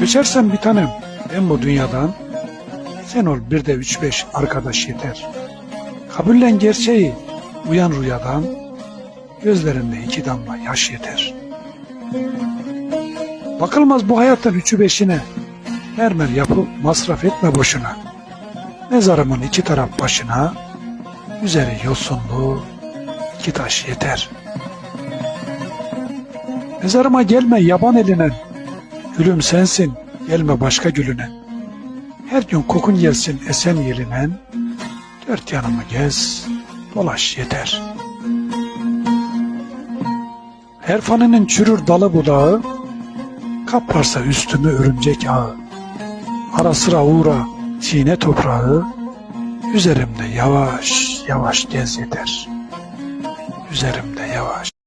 Göçersen bir tanem ben bu dünyadan sen ol bir de üç beş arkadaş yeter. Kabullen gerçeği uyan rüyadan gözlerinde iki damla yaş yeter. Bakılmaz bu hayattan üçü beşine mermer yapıp masraf etme boşuna. Mezarımın iki taraf başına üzeri yosunlu iki taş yeter. Mezarıma gelme yaban eline Gülüm sensin, gelme başka gülüne. Her gün kokun gelsin esen yelinen, dört yanımı gez, dolaş yeter. Her fanının çürür dalı budağı, kaparsa üstümü örümcek ağı. Ara sıra uğra, çiğne toprağı, üzerimde yavaş yavaş gez yeter. Üzerimde yavaş